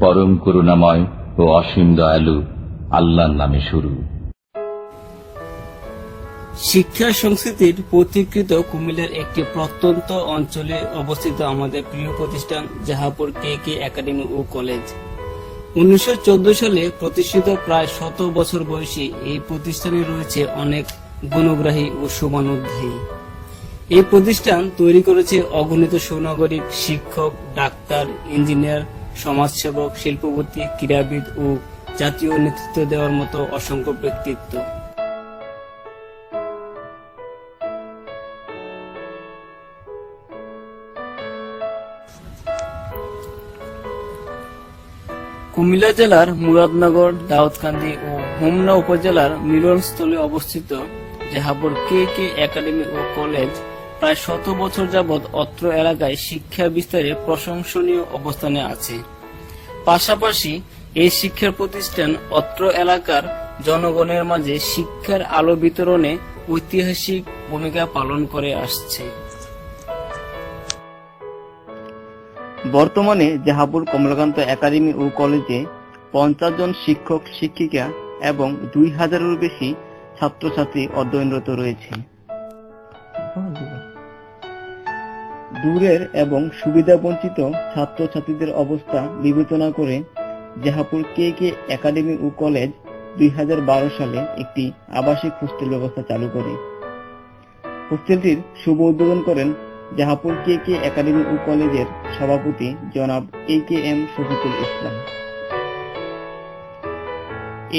পরম করুণাময় ও অসীম দয়ালু আল্লাহর নামে শুরু। শিক্ষা সংস্কৃতির প্রতিকৃত কুমিল্লার একটি প্রত্যন্ত অঞ্চলে অবস্থিত আমাদের প্রিয় প্রতিষ্ঠান জাহাপুর কে কে একাডেমি ও কলেজ। উনিশশো চোদ্দ সালে প্রতিষ্ঠিত প্রায় শত বছর বয়সী এই প্রতিষ্ঠানে রয়েছে অনেক গুণগ্রাহী ও সুমানোধ্যায়ী এই প্রতিষ্ঠান তৈরি করেছে অগণিত সুনাগরিক শিক্ষক, ডাক্তার, ইঞ্জিনিয়ার, সমাজসেবক, শিল্পপতি, ক্রীড়াবিদ ও জাতীয় নেতৃত্ব দেওয়ার মতো অসংখ্য ব্যক্তিত্ব। কুমিল্লা জেলার মুরাদনগর, দাউদকান্দি ও হোমনা উপজেলার মিলনস্থলে অবস্থিত জাহাপুর কে কে একাডেমি ও কলেজ প্রায় শত বছর যাবৎ অত্র এলাকায় শিক্ষা বিস্তারে প্রশংসনীয় অবস্থানে আছে। পাশাপাশি এই শিক্ষা প্রতিষ্ঠান অত্র এলাকার জনগণের মাঝে শিক্ষার আলো বিতরণে ঐতিহাসিক ভূমিকা পালন করে আসছে। বর্তমানে জাহাপুর কমলাকান্ত একাডেমি ও কলেজে পঞ্চাশ জন শিক্ষক, শিক্ষিকা এবং দুই হাজারেরও বেশি ছাত্রছাত্রী অধ্যয়নরত রয়েছে। দূরের এবং সুবিধাবঞ্চিত ছাত্রছাত্রীদের অবস্থা বিবেচনা করে জাহাপুর কে কে একাডেমি ও কলেজ দুই হাজার বারো সালে একটি আবাসিক হোস্টেল ব্যবস্থা চালু করে। হোস্টেলটির শুভ উদ্বোধন করেন জাহাপুর কে কে একাডেমি ও কলেজের সভাপতি জনাব এ কে এম শফিকুল ইসলাম।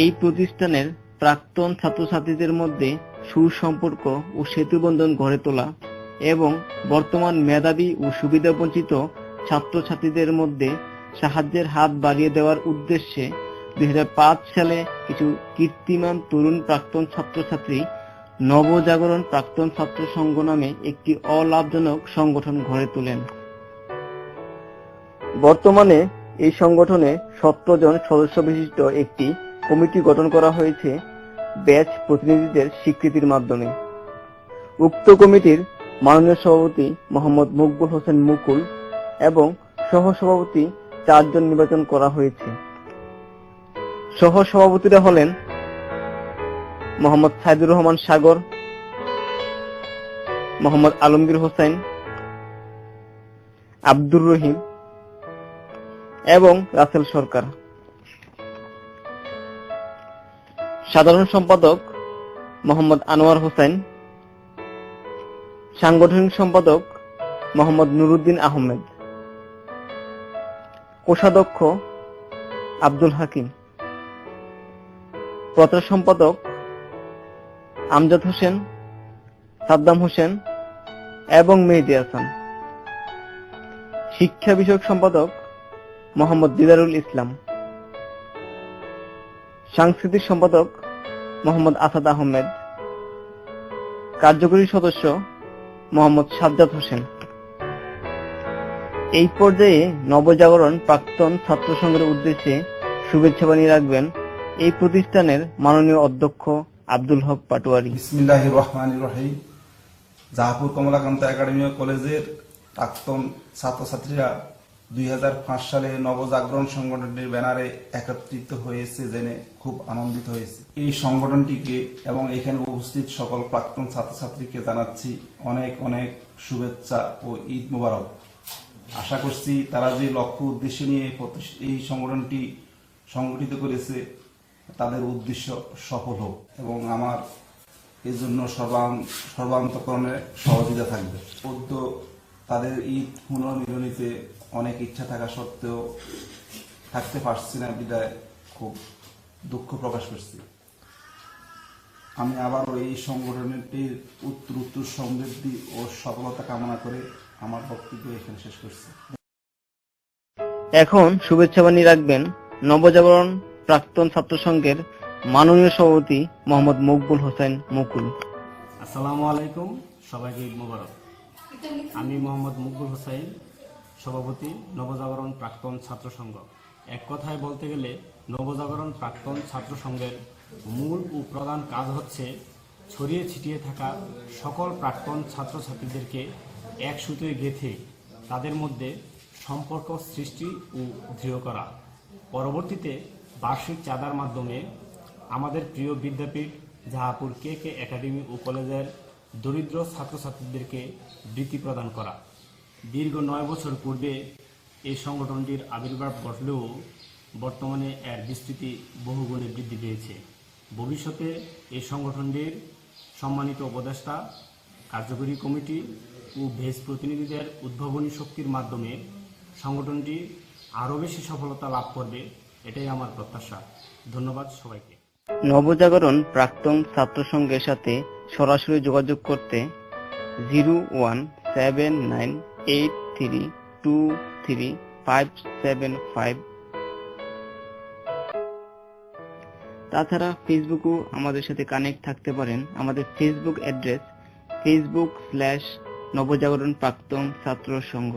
এই প্রতিষ্ঠানের প্রাক্তন ছাত্রছাত্রীদের মধ্যে সুসম্পর্ক ও সেতুবন্ধন গড়ে তোলা এবং বর্তমান মেধাবী ও সুবিধাবঞ্চিত ছাত্রছাত্রীদের মধ্যে সাহায্যের হাত বাড়িয়ে দেওয়ার উদ্দেশ্যে দুই সালে কিছু কীর্তিমান তরুণ প্রাক্তন ছাত্রছাত্রী নবজাগরণ প্রাক্তন ছাত্র সংঘ নামে একটি অলাভজনক সংগঠন গড়ে তোলেন। বর্তমানে এই সংগঠনে সতেরো জন সদস্য বিশিষ্ট একটি কমিটি গঠন করা হয়েছে ব্যাচ প্রতিনিধিদের স্বীকৃতির মাধ্যমে। উক্ত কমিটির মাননীয় সভাপতি মোহাম্মদ মকবুল হোসেন মুকুল এবং সহ সভাপতি চারজন নির্বাচন করা হয়েছে। সহ সভাপতিরা হলেন মোহাম্মদ সাইদুর রহমান সাগর, মোহাম্মদ আলমগীর হোসেন, আব্দুর রহিম এবং রাসেল সরকার। সাধারণ সম্পাদক মোহাম্মদ আনোয়ার হোসেন সাংগঠনিক সম্পাদক মোহাম্মদ নুরুদ্দিন আহমেদ। কোষাধ্যক্ষ আব্দুল হাকিম। প্রচার সম্পাদক আমজাদ হোসেন, সাদ্দাম হোসেন এবং মেহেদি হাসান। শিক্ষা বিষয়ক সম্পাদক মোহাম্মদ দিদারুল ইসলাম। সাংস্কৃতিক সম্পাদক মোহাম্মদ আসাদ আহমেদ। কার্যকরী সদস্য মোহাম্মদ সাজ্জাদ হোসেন। এই পর্যায়ে নবজাগরণ প্রাক্তন ছাত্র সংঘের উদ্দেশ্যে শুভেচ্ছা বাণী রাখবেন এই প্রতিষ্ঠানের মাননীয় অধ্যক্ষ আব্দুল হক পাটোয়ারি। ইসমিল্লাহ রহমান রহিম। জাহাপুর কমলাকান্ত একাডেমি কলেজের প্রাক্তন ছাত্রছাত্রীরা দুই হাজার পাঁচ সালে নবজাগরণ সংগঠনটির ব্যানারে একত্রিত হয়েছে জেনে খুব আনন্দিত হয়েছে। এই সংগঠনটিকে এবং এখানে উপস্থিত সকল প্রাক্তন ছাত্রছাত্রীকে জানাচ্ছি অনেক অনেক শুভেচ্ছা ও ঈদ মুবারক। আশা করছি তারা যে লক্ষ্য উদ্দেশ্য নিয়ে এই সংগঠনটি সংগঠিত করেছে, তাদের উদ্দেশ্য সফল হোক এবং আমার এজন্য জন্য সর্বাং- সর্বান্তকরণে সহযোগিতা থাকবে। পদ্য তাদের ঈদ পুনর্মিলনীতে অনেক ইচ্ছা থাকা সত্ত্বেও থাকতে পারছি না বিদায় খুব দুঃখ প্রকাশ করছি। আমি আবারও এই সংগঠনটির উত্তর উত্তর সমৃদ্ধি ও সফলতা কামনা করে আমার বক্তব্য এখানে শেষ করছি। এখন শুভেচ্ছা বাণী রাখবেন নবজাগরণ প্রাক্তন ছাত্র সংঘের মাননীয় সভাপতি মোহাম্মদ মকবুল হোসেন মুকুল। আসসালামু আলাইকুম সবাইকে ঈদ মোবারক। আমি মোহাম্মদ মুকবুল হোসাইন, সভাপতি নবজাগরণ প্রাক্তন ছাত্র সংঘ। এক কথায় বলতে গেলে নবজাগরণ প্রাক্তন ছাত্র সংঘের মূল ও প্রধান কাজ হচ্ছে ছড়িয়ে ছিটিয়ে থাকা সকল প্রাক্তন ছাত্রছাত্রীদেরকে এক সুতোয় গেঁথে তাদের মধ্যে সম্পর্ক সৃষ্টি ও দৃঢ় করা। পরবর্তীতে বার্ষিক চাঁদার মাধ্যমে আমাদের প্রিয় বিদ্যাপীঠ জাহাপুর কে কে একাডেমি ও কলেজের দরিদ্র ছাত্রছাত্রীদেরকে বৃত্তি প্রদান করা। দীর্ঘ নয় বছর পূর্বে এই সংগঠনটির আবির্ভাব ঘটলেও বর্তমানে এর বিস্তৃতি বহুগুণে বৃদ্ধি পেয়েছে। ভবিষ্যতে এই সংগঠনটির সম্মানিত উপদেষ্টা, কার্যকরী কমিটি ও ভেজ প্রতিনিধিদের উদ্ভাবনী শক্তির মাধ্যমে সংগঠনটি আরও বেশি সফলতা লাভ করবে, এটাই আমার প্রত্যাশা। ধন্যবাদ সবাইকে। নবজাগরণ প্রাক্তন ছাত্র সংঘের সাথে সরাসরি যোগাযোগ করতে zero one seven nine eight three two three five seven five. তাছাড়া ফেসবুকও আমাদের সাথে কানেক্ট থাকতে পারেন। আমাদের Facebook address Facebook slash Nabajagaran Praktan Chhatra Sangha.